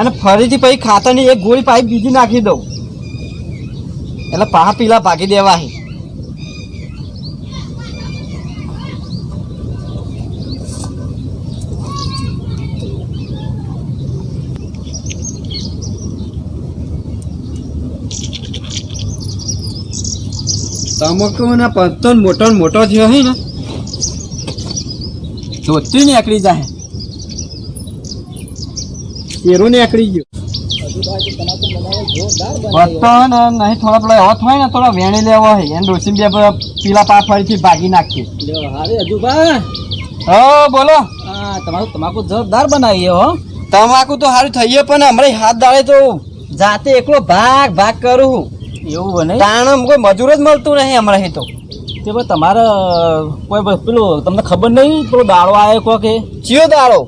અને ફરીથી પછી ખાતરની એક ગોળી પાઇપ બીજી નાખી દઉં. એટલે પાહા પીલા ભાગી દેવા તમાકુના પત્તો ને મોટો મોટો થયો હે ને? ધોતી નીકળી જાય પેરું નીકળી ગયું. પત્તો ને નહીં થોડા પેલા એવો થાય ને થોડા વેણી લેવો હોય. એને ડોસી બે પેલા પીલા પાક ફરીથી ભાગી નાખી અરે હો બોલો. તમારું તમાકુ જોરદાર બનાવી હો. તમાકુ તો સારું થઈ ગયું પણ હમણાં હાથ દાડે તો જાતે એકલો ભાગ ભાગ કરું. એવું બને? તાણ કોઈ મજૂર જ મળતું નહીં હમણાં તો. તે તમારે કોઈ પેલું તમને ખબર નહીં પેલો દાડો આવ્યો કો કે ચિયો દાડો?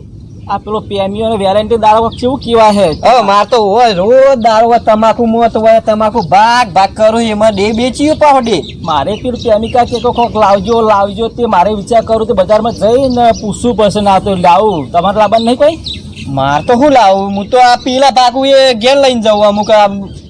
આ પેલો પેમીઓ અને વેલેન્ટી વખત કેવું કેવા છે? હવે માર તો હોય રોજ દાળ હોય તમાકુ મોત હોય તમાકુ ભાગ ભાગ કરું એમાં ડે બેચ્યું પાહો ડે મારે પેલું પેમિકા કે કોક લાવજો લાવજો તે મારે વિચાર કરું તો બજારમાં જઈને પૂછવું પડશે ના તો લાવું. તમારે લાવવાનું નહીં કોઈ? માર તો શું લાવું? હું તો આ પીલા ભાગુ એ ઘેર લઈને જાઉં અમુક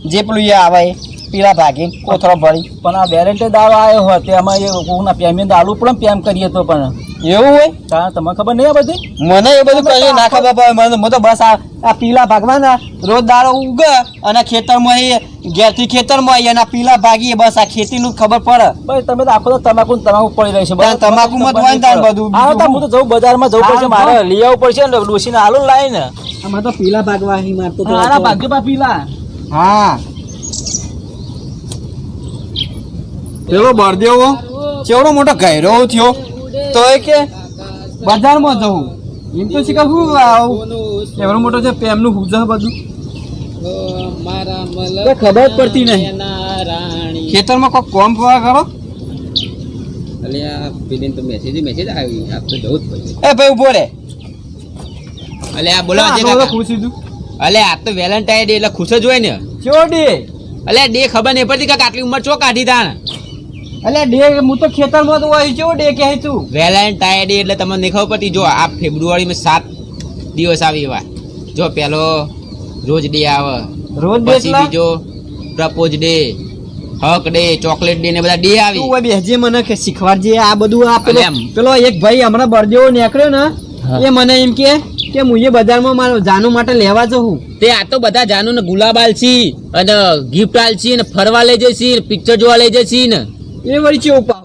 જે પેલું એ આવે પીલા ભાગી કોથળો ભરી પણ આ વેરેન્ટી દાડો આવ્યો હોય તેમાં એ કોકના પેમી દાડું પણ પેમ કરીએ તો પણ. એવું હોય? તા તમને ખબર નહીં આ બધી? મને એ બધું કઈ ના ખબર પડે. મને મને તો બસ આ આ પીલા ભાગવાના. રોજ દાડો ઉગે અને ખેતરમાં એ ઘેરથી ખેતરમાં આવીએ અને પીલા ભાગીએ. બસ આ ખેતીનું ખબર પડે. ભાઈ તમે તો આખો તો તમાકુ તમાકુ પડી રહી છે. તમાકુમાં જ હોય ને બધું. હા તો હું તો જવું બજારમાં જવું પડશે. મારે લઈ આવવું પડશે ને ડોસીને હાલો લાવીને. અમારે તો પીલા ભાગવા અહીં મારતો આના ભાગ્યો પા પીલા. હા. પેલો બળદેવો ચેવડો મોટો ઘેરો થયો. તો એ કે બજારમાં જવું. એમ તો શું આવું. એવડો મોટો છે પ્રેમનું હુજ બધું. ખબર જ પડતી નહીં. ખેતરમાં કોઈ કોમ કરવા કરો? એ ભાઈ ઊભો રે. અલે આ બોલો આ અજય તું. અલ્યા ખુશ આ તો વેલેન્ટાઇન ડે એટલે ખુશ જ હોય ને. ચોડી અલ્યા ડે ખબર નહીં પડતી કે આટલી ઉંમર ચો કાઢી તાણ? અલ્યા ડે હું તો ખેતરમાં તો આવી ચેવો ડે કે તું વેલેન્ટાઇન ડે એટલે તમને નહીં ખબર પડતી? જો આ ફેબ્રુઆરીમાં સાત દિવસ આવી એવા. જો પેલો રોજ ડે આવે. રોજ ડે બીજો propose day hug day chocolate day ને બધા ડે આવી. તું બેસજે મને કે શીખવાડજે આ બધું આ પેલો પેલો એક ભાઈ હમણાં બરદેવો નીકળ્યો ને એ મને એમ કે કે હું એ બજારમાં મારો જાનુ માટે લેવા જઉં. તે આ તો બધા જાનુ ને ગુલાબ આલશી અને ગિફ્ટ આલશી ને ફરવા લઈ જશી પિક્ચર જોવા લઈ જશી ને. એ વળી ચેવું પાવ?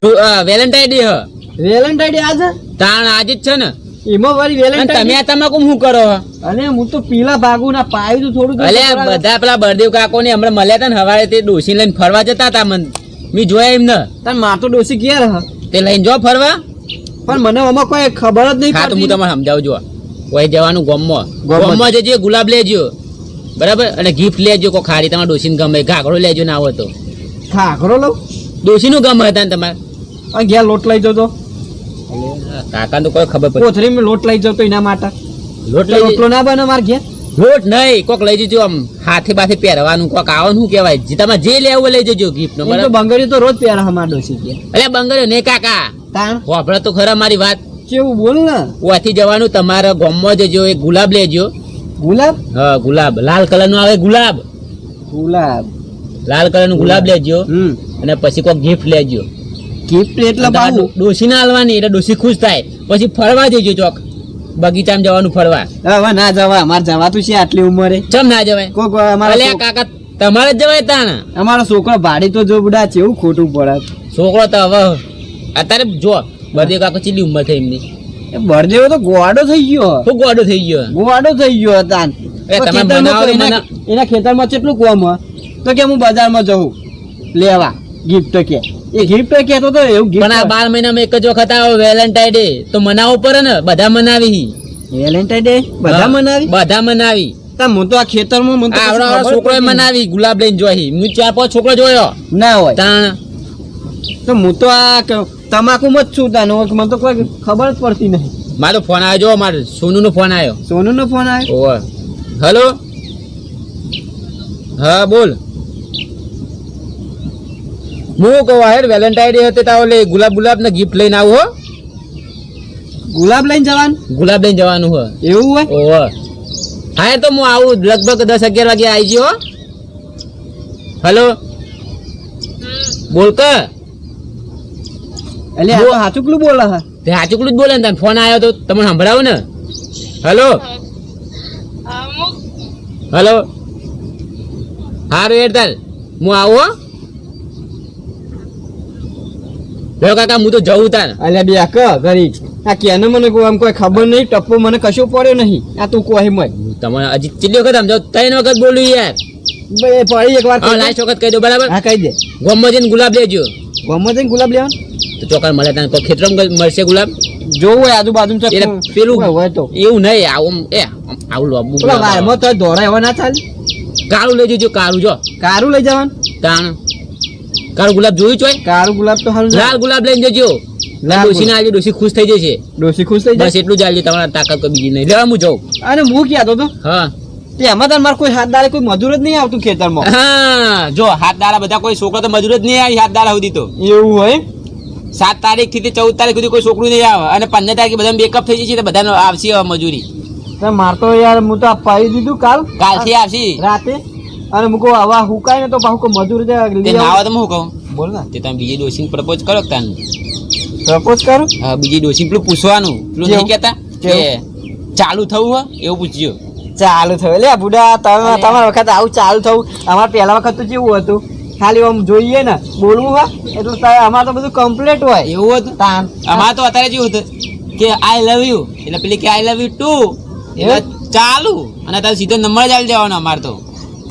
વેલેન્ટાઇન ડે હ. વેલેન્ટાઇન ડે આજ? તાણ આજે જ છે ને. એમાં વળી વેલેન્ટાઇન તમે આ તમાકુ શું કરો અને હું તો પીલા ભાગુ ના પાયું તો થોડું અલે બધા પેલા બળદેવ કાકો ને હમણાં મળ્યા હતા ને હવારે તે ડોસી લઈને ફરવા જતા હતા મન. મી જોયા એમ ને તને માર તો ડોસી ઘેર રહ તે લઈને જો ફરવા? પણ મને આમાં કોઈ ખબર જ નહીં હા તો હું તમને સમજાવું જો કોઈ જવાનું ગોમમાં ગોમમાં. જજો ગુલાબ લેજો. બરાબર? અને ગિફ્ટ લેજો કોઈ ખારી. તમારા ડોસીને ગમે. ઘાઘરો લેજો ના આવતો તો. ખાખરો લઉં? ડોસીનું કામ હતા ને તમારે? ઘેર લોટ લઈ જતો કાકા તો કોઈ ખબર પડે. કોથળી લોટ લઈ જતો એના માટે. લોટ રોટલો ના બને માર ઘેર? લોટ નહીં કોક લઈ જજો આમ હાથે બાથે પહેરવાનું કોક આવવાનું શું કહેવાય? જે તમે જે લેવું હોય લઈ જજો ગિફ્ટ નો તો બરાબર? બંગડીઓ તો રોજ પહેરે અમાર ડોસી કે અલ્યા બંગરો નહીં કાકા. વાપરા તો ખરા મારી વાત. કેવું બોલ ને. ઓથી જવાનું તમારા ગોમમાં જજો એક ગુલાબ લેજો. ગુલાબ? હા ગુલાબ. લાલ કલરનું આવે ગુલાબ. ગુલાબ. લાલ કલરનું ગુલાબ. લેજો. હમ. અને પછી કોઈ ગિફ્ટ લેજો. ગિફ્ટ એટલે બાબુ ડોસી ના હાલવાની એટલે ડોસી ખુશ થાય. પછી ફરવા જજો ચોક. બગીચામાં જવાનું ફરવા. હવે ના જવા અમારે જવાતું છે આટલી ઉંમરે. ચમ ના જવાય? કોક અમારે કાકા તમારે જ જવાય તાણ. અમારો છોકરો ભાડી તો જો બુડા છે એવું ખોટું પડે. છોકરો તો હવે અત્યારે જો બધે કાકો ચીલી ઉંમર થઈ એમની? એ બરદેવો તો ગોવાડો થઈ ગયો. તો ગોડો થઈ ગયો. ગોવાડો થઈ ગયો તાન એના ખેતરમાં કેટલું કોમ તો કે હું બજારમાં જઉં. લેવા. ગિફ્ટ કે. એ ગિફ્ટ કહેતો તો એવું પણ આ ગિફ્ટ બાર મહિનામાં એક જ વખત આવો વેલેન્ટાઇન ડે તો મનાવવો પડે ને? બધા મનાવી વેલેન્ટાઇન ડે બધા મનાવી? બધા મનાવી. તા હું તો આ ખેતરમાં મને તો આવડો છોકરો મનાવી. ગુલાબ લઈને જોઈ હું. ચાર પાંચ છોકરો જોયો. ના હોય. તાણ તો હું તો આ તમાકુ મત જ છું તાનો મને તો કોઈ ખબર જ પડતી નહીં. મારો ફોન આવ્યો જો મારો સોનુ નો ફોન આવ્યો. સોનુ નો ફોન આવ્યો? હેલો? હા બોલ. હું કહું હેર વેલેન્ટાઇન ડે હતો લે ગુલાબ ગુલાબ ને ગિફ્ટ લઈને આવું હો. ગુલાબ લઈને જવાનું? ગુલાબ લઈને જવાનું હો. એવું હોય? ઓવે હા તો હું આવું લગભગ દસ અગિયાર વાગે આવી ગયો હલો? બોલ કે એટલે આ હાચુકલું બોલે હા. તે હાચુકલું જ બોલે ને તને ફોન આવ્યો તો તમને સંભળાવો ને? હલો? હલો? હા યાર તાર હું. આવું હો લો કાકા હું તો જવું તાર. અલ્યા બે આક ગરી આ કેને મને કોઈ આમ કોઈ ખબર નહીં ટપ્પો મને કશું પડ્યો નહીં. આ તું કોઈ મય તમે હજી કેટલી વખત સમજાવ ત્રણ વખત બોલ્યું યાર. બે પડી એક વાર હા લાસ્ટ વખત કહી દો બરાબર? હા કહી દે. ગોમમાં જઈને ગુલાબ લેજો. ગમે તે ગુલાબ લેવા? તો ચોકર મળે તને તો ખેતરમાં મળશે ગુલાબ? જોવું હોય આજુબાજુ પેલું હોય તો. એવું નહીં આવું એ આવું લાંબુ વાયમાં તો દોરા એવા ના ચાલે. કારું લઈ જજો કારું જો. કારું લઈ જવાનું? તાણ. કાળું ગુલાબ જોયું ચોય કારું ગુલાબ તો હાલ લાલ ગુલાબ લઈને જજો. લાલ ડોસી આજે ડોસી ખુશ થઈ જશે. ડોસી ખુશ થઈ બસ એટલું જ આવજો તમારા તાકાત કોઈ બીજી નહીં. લેવા હું જાઉં. અને હું ક્યાં તો? હા. એમાં તાર મારે કોઈ હાથ દાડે કોઈ મજૂર જ નહીં આવતું ખેતરમાં. હા જો હાથ દાડા બધા કોઈ છોકરો તો મજૂર જ નહીં આવી હાથ દાડા સુધી તો. એવું હોય સાત તારીખથી ચૌદ તારીખ સુધી કોઈ છોકરું નહીં આવે. અને પંદર તારીખે બધા બેકઅપ થઈ જશે તો બધાનો આવશે મજૂરી. માર તો યાર હું તો પાડી દીધું કાલ. કાલથી આવશે. રાતે. અને મુકો આવા હુકાય ને તો પાછું મજૂર જે તે ના આવો. તો હું કહું? બોલ ને તે તમે બીજી ડોસીને પ્રપોઝ કરો કે પ્રપોઝ કરું. હા બીજી ડોસી પેલું પૂછવાનું. પેલું નહીં? કહેતા? કે ચાલુ થવું હોય એવું પૂછજો. ચાલુ થયું. એટલે બુડા તમે તમારા વખત આવું ચાલુ થવું. અમારે પહેલા વખત તો કેવું હતું? ખાલી આમ જોઈએ ને બોલવું હોય એટલે અમારે તો બધું કમ્પ્લીટ હોય. એવું હતું? તાન. અમારે તો અત્યારે જેવું હતું કે આઈ લવ યુ એટલે પેલી કે આઈ લવ યુ ટુ ચાલુ. અને તારે સીધો નંબર જ આવી જવાનો અમારે તો.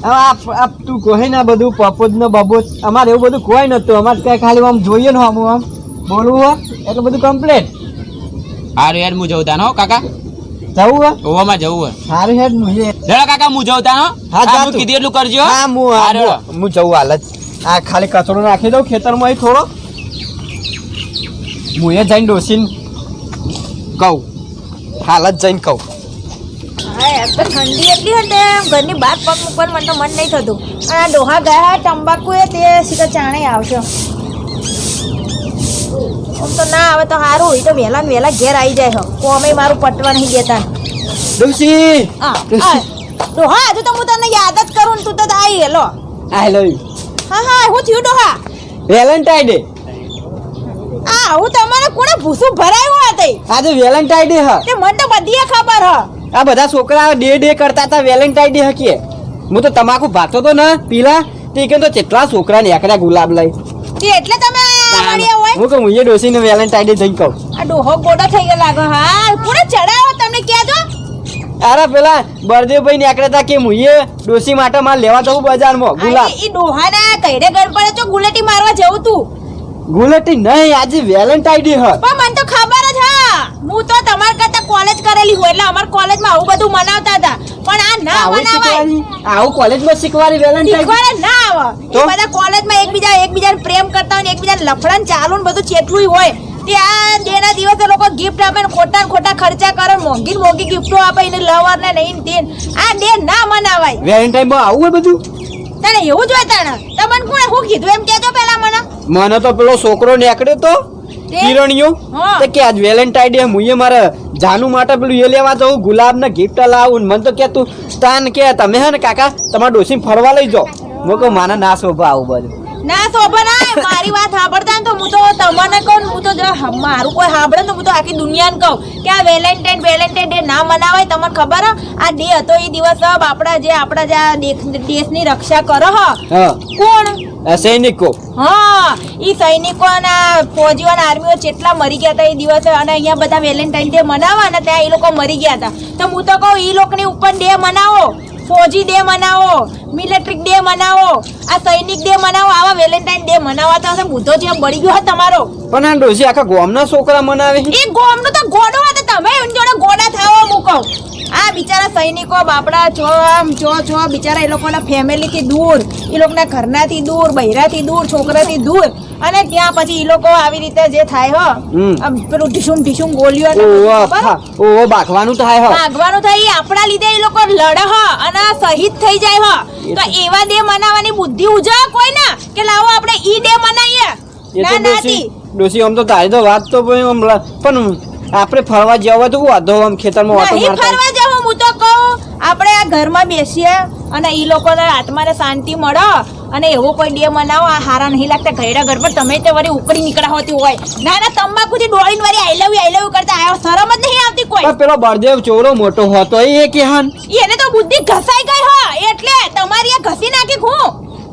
તું કહે ને બધું પપોજ ને બબોજ અમારે એવું બધું કોઈ નતું અમારે ત્યાં ખાલી આમ જોઈએ ને આમ આમ. બોલવું હોય એટલે બધું કમ્પ્લેટ સારું યાર હું જવું તાનો હો કાકા. જવું હોય? ઓવામાં જવું હોય. સારું હેડ હું એ- કાકા હું જવું તાનો હા, હા જા તું. કીધું એટલું કરજો હો. હા હું હું હું જવું હાલ જ. આ ખાલી કચરો નાખી દઉં ખેતરમાં અહીં થોડો. હું એ જઈને ડોસીને કહું. હાલ જ જઈને કહું. હા તો ઠંડી એટલી હતી એમ ઘરની બહાર પગ મૂકવાનું મને તો મન નહીં થતું. અને આ ડોહા ગયા તંબાકુ એ તે સીધા ચાણે આવશે. આમ તો ના આવે તો સારું એ તો વહેલા ને વહેલા ઘેર આવી જાય હો. કોમે મારું પટવા નહીં દેતા ડોસી હા ડોહા હજુ તો હું તને યાદ જ કરું તું તો આવી હેલો. આઈ લવ યુ હા હા હું થયું ડોહા? Valentine day. આ હું તમારે કોણે ભૂસું ભરાયું હતી આજે વેલેન્ટાઇન ડે હા. તે મને તો બધી ખબર હ. આ બધા છોકરા ડે ડે કરતા હતા વેલેન્ટાઇન ડે હકીએ. હું તો તમાકુ ભાગતો તો ને પીલા. તે કે તો કેટલા છોકરા ને એકડા ગુલાબ લઈ. તે એટલે તમે હું કહું એ ડોસી ને વેલેન્ટાઇન ડે જઈ કહું. આ ડોહો ગોડો થઈ ગયો લાગો. હા પૂરો ચડાવો તમને કહેજો અરે પેલા બળદેવભાઈ નીકળ્યા હતા કે મુઈએ ડોસી માટે માલ લેવા જવું બજારમાં ગુલાબ. એ ડોહાના કઈડે ગળ પડે તો ગુલેટી મારવા જવું તું. ગુલેટી નહીં આજે વેલેન્ટાઇન ડે હ. પણ મને તો ખબર જ હા. હું તો તમારા કોલેજ કરેલી હોય એટલે અમાર કોલેજમાં આવું બધું મનાવતા હતા. પણ આ ના મનાવાય. આવું કોલેજમાં શીખવાડી વેલેન્ટાઇન શીખવાડે ના આવે. તો? બધા કોલેજમાં એકબીજા એકબીજાને પ્રેમ કરતા હોય ને એકબીજાને લફડાન ચાલુ ને બધું ચેટલું હોય. તે આ ડેના દિવસે લોકો ગિફ્ટ આપે ને ખોટા ખોટા ખર્ચા કરે ને મોંઘી ને મોંઘી ગિફ્ટો આપે એને લવર ને નહીં તેન આ ડે ના મનાવાય. વેલેન્ટાઇનમાં આવું હોય બધું? તને એવું જ હોય તને તમને કોણે શું કીધું? એમ કેજો પેલા મને. મને તો પેલો છોકરો નીકળ્યો તે? કિરણિયો? તો કે આજ વેલેન્ટાઇન ડે હું એ મારે જાનુ માટે પેલું એ લેવા જવું ગુલાબ ને ગિફ્ટ લાવું મને તો કે તું તાન કે તમે હે ને કાકા તમારા ડોસી ફરવા લઈ જાઓ. મોકો માને ના શોભા આવું બધું. ના શોભા ના મારી વાત સાંભળતા ને તો હું તો તમને કહું હું તો મારું કોઈ સાંભળે ને તો હું તો આખી દુનિયાને કહું કે આ વેલેન્ટાઇન વેલેન્ટાઇન ડે ના મનાવાય તમને ખબર આ ડે હતો એ દિવસ આપણા જે આપણા જે દેશની રક્ષા કરો હ. કોણ? સૈનિકો. હા એ સૈનિકો અને ફોજીઓ અને આર્મીઓ જેટલા મરી ગયા હતા એ દિવસે અને અહીંયા બધા વેલેન્ટાઇન ડે મનાવવા અને ત્યાં એ લોકો મરી ગયા હતા. તો હું તો કહું એ લોકોની ઉપર ડે મનાવો. ફોજી ડે મનાવો મિલિટરી ડે મનાવો આ સૈનિક ડે મનાવો આવા વેલેન્ટાઇન ડે મનાવવા તો હશે બુધો જે બળી ગયો તમારો પણ આ ડોસી આખા ગોમના છોકરા મનાવે. એ ગોમનો તો ગોડો હતો તમે એમ જોડે ગોડા થાવો મૂકો આ બિચારા સૈનિકો બાપડા છો આમ છો છો બિચારા એ લોકોના ફેમિલીથી દૂર એ લોકોના ઘરનાથી દૂર બૈરાથી દૂર છોકરાથી દૂર. અને ત્યાં પછી એ લોકો આવી રીતે જે થાય હો આમ પેલું ઢીસુમ ઢીસુમ ગોળીઓ ને ઓહો? બાખવાનું થાય હો. ભાગવાનું થાય એ આપણા લીધે એ લોકો લડે હો અને શહીદ થઈ જાય હ. તો એવા ડે મનાવવાની બુદ્ધિ ઉજવે કોઈ ના કે લાવો આપણે ઈ ડે મનાવીએ ના નાતી ડોસી આમ તો તારી તો વાત તો પણ આપણે ફરવા જવા તો વાંધો? આમ ખેતરમાં વાતો નહીં મારતા ફરવા જવું હું તો કહું આપણે આ ઘરમાં બેસીએ અને એ લોકોને આત્માને શાંતિ મળે અને એવો કોઈ ડે મનાવો આ હારા નહીં લાગતા ઘરેડા ઘર પર તમે તે વળી ઉકળી નીકળ્યા હોતી હોય. ના ના તમાકુથી ડોળીને વળી આઈ લવ આઈ લવ કરતા આવ્યો. શરમ જ નહીં આવતી કોઈ. પેલો બળદેવ ચોરો મોટો હતો એ કે હાન? એને તો બુદ્ધિ ઘસાઈ ગઈ હો એટલે તમારી આ ઘસી નાખી હું.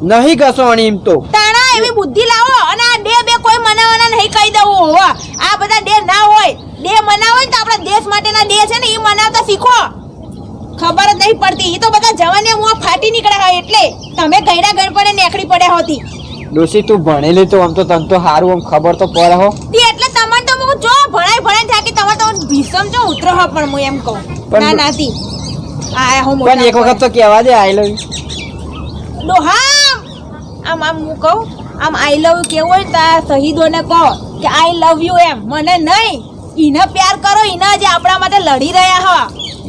નહીં ઘસવાની એમ તો. તાણા એવી બુદ્ધિ લાવો અને આ ડે બે કોઈ મનાવવાના નહીં કહી દઉં આ બધા ડે ના હોય. ડે મનાવો ને તો આપણા દેશ માટેના ડે છે ને એ મનાવતા શીખો. ખબર જ નહીં પડતી. એ તો બધા જવાને મોં ફાટી નીકળ્યા હોય એટલે. તમે ગયડા ગણપણે નેકડી પડ્યા હોતી. ડોસી તું ભણેલી તો આમ તો તને તો સારું આમ ખબર તો પડે હો. તે એટલે તમને તો હું જો ભણાય ભણાય થાકી તમે તો ભીષમ જો ઉતરો હો પણ હું એમ કહું. ના નાતી. આ હું પણ એક વખત તો કહેવા દે આઈ લવ ડોહા આમ આમ હું કહું આમ આઈ લવ યુ કેવું હોય તો શહીદોને કહો કે આઈ લવ યુ એમ. મને નહીં. ઈને પ્યાર કરો ઈને જે આપણા માટે લડી રહ્યા હો.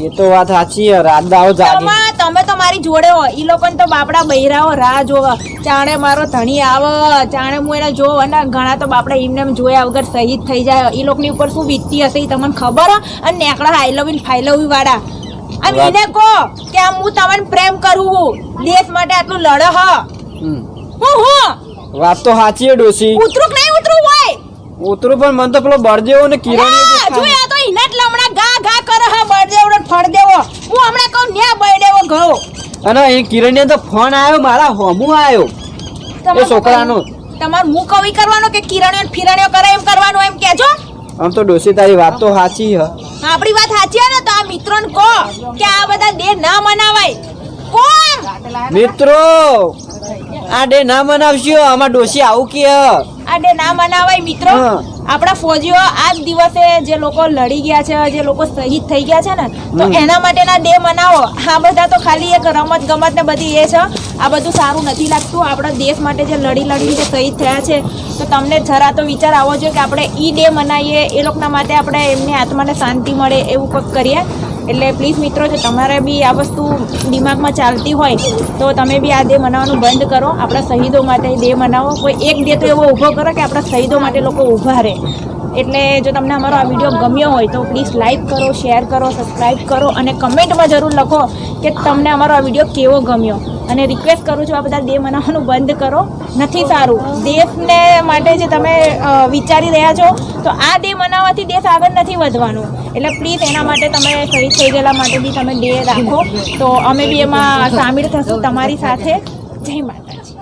એ તો વાત સાચી હે રાત દાવ જાગી. તમે તો મારી જોડે હો ઈ લોકો તો બાપડા બૈરાઓ રાહ જોવે. ચાણે મારો ધણી આવે ચાણે હું એને જોવ અને ઘણા તો બાપડા એમને એમ જોયા વગર શહીદ થઈ જાય. ઈ લોકોની ઉપર શું વીતતી હશે ઈ તમને ખબર હે? અને નેકડા આઈ લવ ઇન ફાઈ લવ વાળા. વાત- એને કહો કે આમ હું તમને પ્રેમ કરું છું. દેશ માટે આટલું લડો હ. હું હું. વાત તો સાચી હે ડોશી. ઉતરું ઉતરું પણ મને તો પેલો બળદેવો ને કિરણ જોયા તો જ લમણા ગા ગા કરે હા બળદેવડો ફળ દેવો હું હમણાં કહું ન્યા બળદેવો ગયો અને એ કિરણ તો ફોન આવ્યો મારા હોમું આવ્યો. એ છોકરાનો. તમાર હું કવિ કરવાનો કે કિરણ્યો ને ફિરણ્યો કરે એમ કરવાનું એમ કેજો આમ તો ડોસી તારી વાત તો સાચી હ. આપણી વાત સાચી હે ને તો આ મિત્રોને કહો કે આ બધા ડે ના મનાવાય. કોણ? મિત્રો આ ડે ના મનાવશો આમાં ડોસી આવું કે હે. આ ડે ના મનાવાય મિત્રો. આપણા ફોજીઓ આ દિવસે જે લોકો લડી ગયા છે જે લોકો શહીદ થઈ ગયા છે ને તો. એના માટેના ડે મનાવો આ બધા તો ખાલી એક રમત ગમત ને બધી એ છે આ બધું સારું નથી લાગતું આપણા દેશ માટે જે લડી લડી જે શહીદ થયા છે તો તમને જરા તો વિચાર આવવો જોઈએ કે આપણે ઈ ડે મનાવીએ એ લોકોના માટે આપણે એમની આત્માને શાંતિ મળે એવું કંઈક કરીએ એટલે પ્લીઝ મિત્રો, જો તમારે બી આ વસ્તુ દિમાગમાં ચાલતી હોય, તો તમે બી આ ડે મનાવવાનું બંધ કરો. આપણા શહીદો માટે ડે મનાવો. કોઈ એક ડે તો એવો ઊભો કરો કે આપણા શહીદો માટે લોકો ઊભા રહે. એટલે જો તમને અમારો આ વીડિયો ગમ્યો હોય, તો પ્લીઝ લાઇક કરો શેર કરો સબસ્ક્રાઈબ કરો અને કમેન્ટમાં જરૂર લખો કે તમને અમારો આ વીડિયો કેવો ગમ્યો. અને રિક્વેસ્ટ કરું છું આ બધા દેહ મનાવવાનું બંધ કરો. નથી સારું. દેશને માટે જે તમે વિચારી રહ્યા છો, તો આ દેહ મનાવવાથી દેશ આગળ નથી વધવાનું. એટલે પ્લીઝ એના માટે તમે શહીદ થઈ ગયેલા માટે બી તમે ડે રાખો. તો અમે બી એમાં સામેલ થશું તમારી સાથે. જય માતાજી.